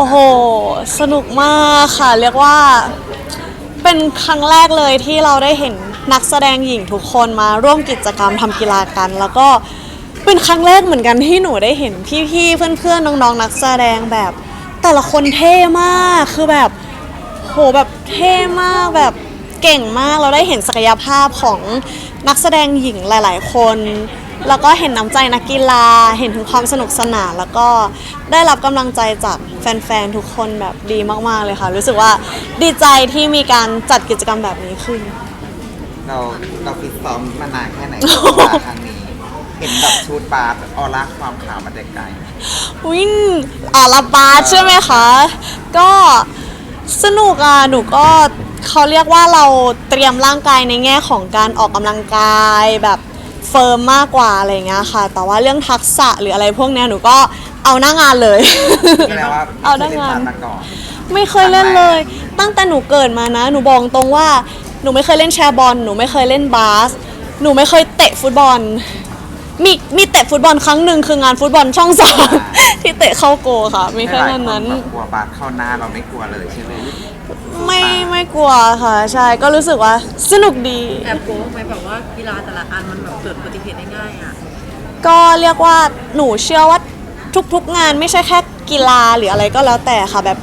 โอ้โห สนุกมากค่ะ เรียกว่าเป็นครั้งแรกเลยที่เราได้เห็นนักแสดงหญิงทุกคนมาร่วมกิจกรรมทำกีฬากัน แล้วก็เป็นครั้งแรกเหมือนกันที่หนูได้เห็นพี่ๆเพื่อนๆน้องๆนักแสดงแบบ แต่ละคนเท่มากคือแบบโหแบบเท่มากแบบเก่งมากเราได้เห็นศักยภาพของนักแสดงหญิงหลาย ๆ คน แล้วก็เห็นน้ำใจนักกีฬา เห็นถึงความสนุกสนาน แล้วก็ได้รับกำลังใจจากแฟนๆ ทุกคนแบบดีมากๆเลยค่ะ รู้สึกว่าดีใจที่มีการจัดกิจกรรมแบบนี้ขึ้น เราเราฟิตซ้อมมานานแค่ไหนกับกีฬาครั้งนี้ เห็นแบบชุดบาสออร่าความขาวมาแต่ไกลวิ่งอ่าลาบาสใช่ไหมคะ ก็สนุกอะ หนูก็เขาเรียกว่าเราเตรียมร่างกายในแง่ของการออกกำลังกายแบบ เฟิร์มมากกว่าอะไรอย่างเงี้ยค่ะ แต่ว่าเรื่องทักษะหรืออะไรพวกเนี้ยหนูก็เอาหน้างานเลย แสดงว่าเอาหไม่น้าได้งานผ่านมาก่อน ไม่เคยเล่นเลย ตั้งแต่หนูเกิดมานะ หนูบอกตรงว่า หนูไม่เคยเล่นแชร์บอล หนูไม่เคยเล่นบาส หนูไม่เคยเตะฟุตบอล มีมีเตะฟุตบอลครั้งหนึ่งคืองานฟุตบอลช่องสาม ที่เตะเข้าโกค่ะ มีแค่หลายนั้นๆนั้นแบบกลัวบาสเข้าหน้าเราไม่กลัวเลยใช่ไหม ไม่ไม่กลัวค่ะ ใช่ก็รู้สึกว่าสนุกดี แอบโกงไหมแบบว่ากีฬาแต่ละอันมันแบบเกิดอุบัติเหตุได้ง่ายอะ ก็เรียกว่าหนูเชื่อว่าทุกๆงานไม่ใช่แค่กีฬาหรืออะไรก็แล้วแต่ค่ะแบบ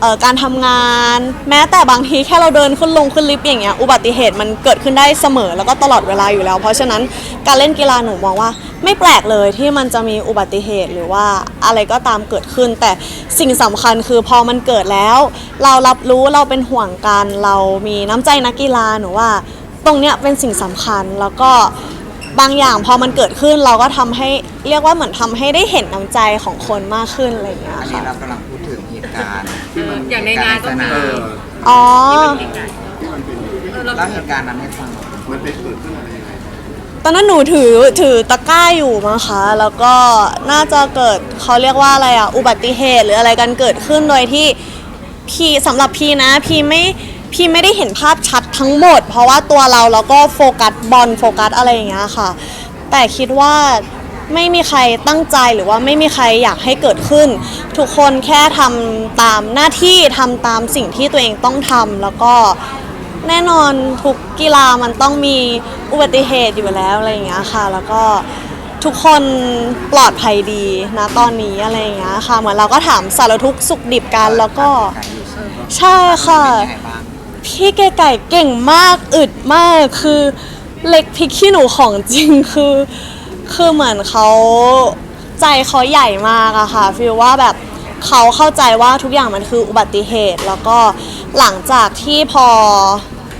เอ่อการทำงาน แม้แต่บางทีแค่เราเดินขึ้นลงขึ้นลิฟต์อย่างเงี้ยอุบัติเหตุมันเกิดขึ้นได้เสมอแล้วก็ตลอดเวลาอยู่แล้ว เพราะฉะนั้นการเล่นกีฬาหนูมองว่า ไม่แปลกเลยที่มันจะมีอุบัติเหตุหรือว่าอะไรก็ตามเกิดขึ้น แต่สิ่งสำคัญคือพอมันเกิดแล้ว เรารับรู้เราเป็นห่วงกันเรามีน้ำใจนักกีฬาหนูว่า ตรงเนี้ยเป็นสิ่งสำคัญแล้วก็ บางอย่างพอมันเกิดขึ้นเราก็ทำให้เรียกว่าเหมือนทำให้ได้เห็นน้ำใจของคนมากขึ้นอะไรอย่างเงี้ยอันนี้ค่ะ เรากำลัง การณ์เอออย่างในงานก็มี เอออ๋อเออเราเล่าเหตุการณ์นั้นให้ฟังมันเป็นเกิดขึ้นอะไรยังไงตอนนั้นหนูถือถือตะกร้าอยู่มั้งคะ แล้วก็น่าจะเกิดเขาเรียกว่าอะไรอะอุบัติเหตุหรืออะไรกันเกิดขึ้นโดยที่พี่สำหรับพี่นะ พี่ไม่พี่ไม่ได้เห็นภาพชัดทั้งหมด เพราะว่าตัวเราเราก็โฟกัสบอลโฟกัสอะไรอย่างเงี้ยค่ะ แต่คิดว่า ไม่มีใครตั้งใจหรือว่าไม่มีใครอยากให้เกิดขึ้น ทุกคนแค่ทำตามหน้าที่ทำตามสิ่งที่ตัวเองต้องทำแล้วก็แน่นอนทุกกีฬามันต้องมีอุบัติเหตุอยู่แล้วอะไรอย่างเงี้ยค่ะ แล้วก็ทุกคนปลอดภัยดีนะตอนนี้อะไรอย่างเงี้ยค่ะ เหมือนเราก็ถามสารทุกข์สุขดิบกันแล้วก็ใช่ค่ะ พี่เก๋ไก่เก่งมากอึดมากคือเล็กพริกขี้หนูของจริงคือ คือเหมือนเขาใจเขาใหญ่มากอะค่ะฟีลว่าแบบเขาเข้าใจว่าทุกอย่างมันคืออุบัติเหตุ แล้วก็หลังจากที่พอ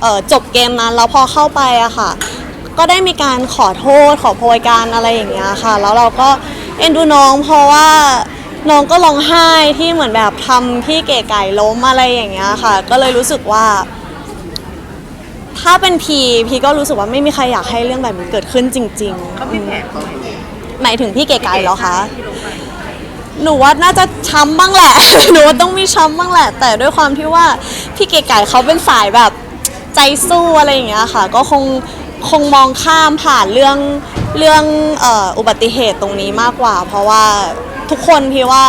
ออจบเกมนั้นแล้วพอเข้าไปอะค่ะ ก็ได้มีการขอโทษขอโพยการอะไรอย่างเงี้ยค่ะ แล้วเราก็เอ็นดูน้องเพราะว่าน้องก็ร้องไห้ที่เหมือนแบบทำพี่เก๋ไก่ล้มอะไรอย่างเงี้ยค่ะ ก็เลยรู้สึกว่า ถ้าเป็นพีพีก็รู้สึกว่าไม่มีใครอยากให้เรื่องแบบนี้เกิดขึ้นจริงเขามีแผลตรงไหนๆหมายถึงพี่เก๋ไก่เหรอคะ ที่ลงไปหนูว่าน่าจะช้ำบ้างแหละ หนูว่าต้องมีช้ำบ้างแหละ แต่ด้วยความที่ว่าพี่เก๋ไก่เขาเป็นสายแบบใจสู้อะไรอย่างเงี้ยค่ะ ก็คงคงมองข้ามผ่านเรื่องเรื่องเอ่ออุบัติเหตุตรงนี้มากกว่า เพราะว่าทุกคนพี่ว่า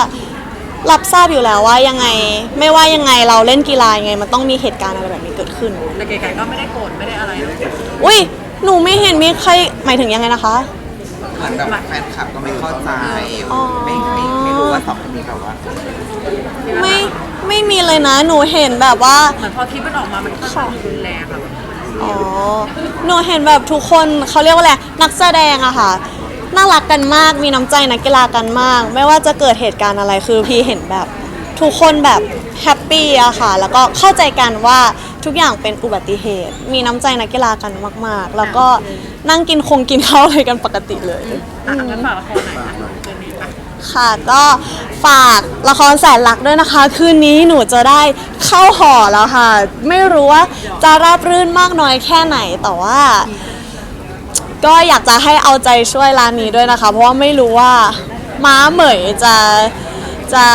รับทราบอยู่แล้วว่ายังไงไม่ว่ายังไงเราเล่นกีฬายังไง มันต้องมีเหตุการณ์อะไรแบบนี้เกิดขึ้น แต่ไก่ๆก็ไม่ได้โกรธไม่ได้อะไรอุ้ยหนูไม่เห็นมีใครหมายถึงยังไงนะคะ เหมือนแบบแฟนคลับก็ไม่เข้าใจอ๋อ ไม่ไม่ไม่รู้ว่าสองคนนี้แบบว่าไม่ไม่มีเลยนะหนูเห็นแบบว่า เหมือนพอคลิปมันออกมามันค่อนข้างรุนแรงอะแบบอ๋อ หนูเห็นแบบทุกคนเขาเรียกว่าอะไรนักแสดงอะค่ะ น่ารักกันมาก มีน้ำใจนักกีฬากันมาก ไม่ว่าจะเกิดเหตุการณ์อะไรคือพี่เห็นแบบ ทุกคนแบบแฮปปี้อะค่ะ แล้วก็เข้าใจกันว่าทุกอย่างเป็นอุบัติเหตุ มีน้ำใจนักกีฬากันมาก ๆ แล้วก็นั่งกินคงกินข้าวอะไรกันปกติเลยอะงั้นฝากละครหน่อยนะคืนนี้อะค่ะก็ฝากละครแสนรักด้วยนะคะ คืนนี้หนูจะได้เข้าหอแล้วค่ะ ไม่รู้ว่าจะราบรื่นมากน้อยแค่ไหนแต่ว่า ก็อยากจะให้เอาใจช่วยร้านนี้ด้วยนะคะ เพราะว่าไม่รู้ว่าม้าเหมยจะจะ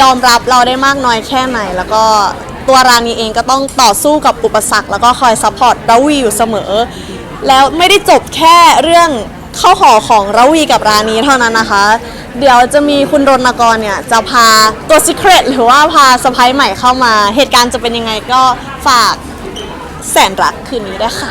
ยอมรับเราได้มากน้อยแค่ไหน แล้วก็ตัวร้านนี้เองก็ต้องต่อสู้กับอุปสรรค แล้วก็คอยซัพพอร์ตราวีอยู่เสมอ แล้วไม่ได้จบแค่เรื่องเข้าหอของราวีกับร้านนี้เท่านั้นนะคะ เดี๋ยวจะมีคุณรณกรเนี่ย จะพาตัว Secret หรือว่าพาสไปใหม่เข้ามา เหตุการณ์จะเป็นยังไงก็ฝากแสนรักคืนนี้ด้วยค่ะ